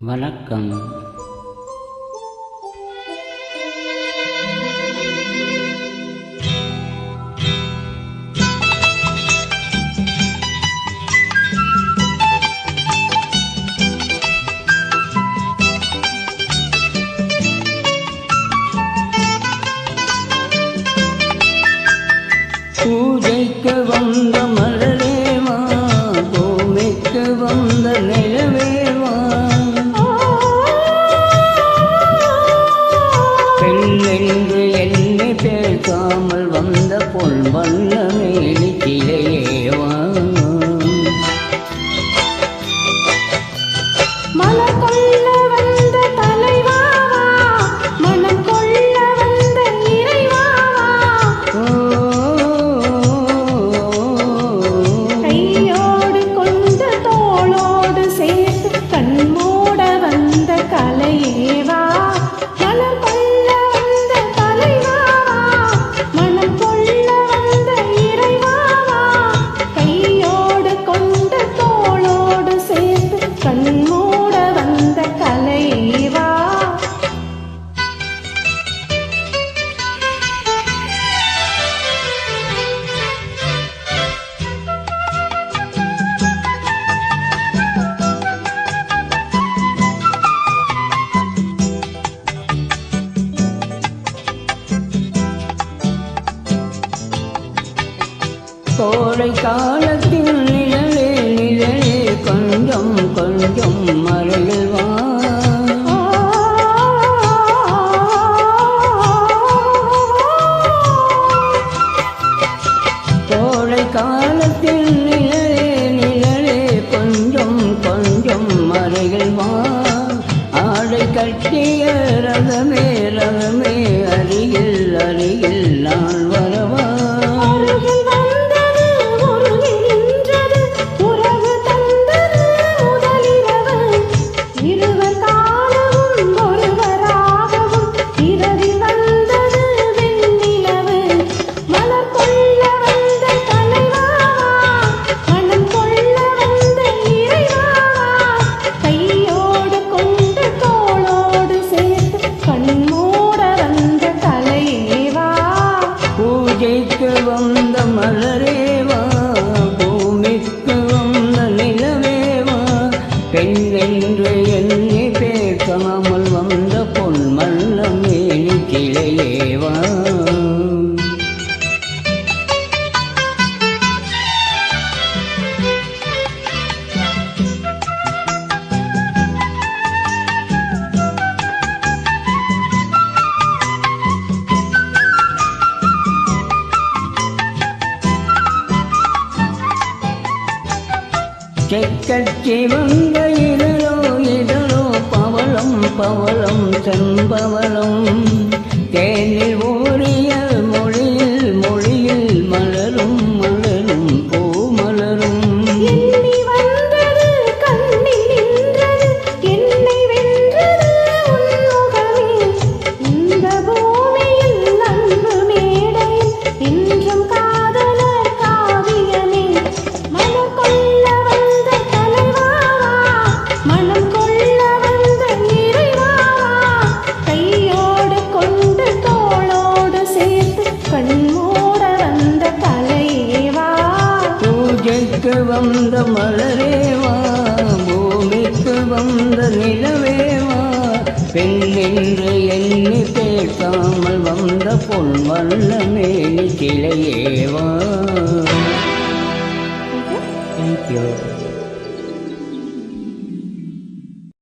வணக்கம். பூஜைக்கு வந்த மலரேவா கோமைக்கு வந்த நிலவே கோடை காலத்தில் நிழலே நிழலே கொஞ்சம் கொஞ்சம் மறையில் வா. கோடை காலத்தில் நிழலே நிழலே கொஞ்சம் கொஞ்சம் மறையில் வா. ஆடை கட்டிய ரகமே ரகமே அருகில் அருகில் பொன் மல்லம் ஏணி கிளையேவா? చెక్కచ్చి వంగ பவளம் செம்பவளம். வந்த நிலவேவா? பெண் என்று எண்ணி பேசாமல் வந்த பொன் வல்ல கிளையே.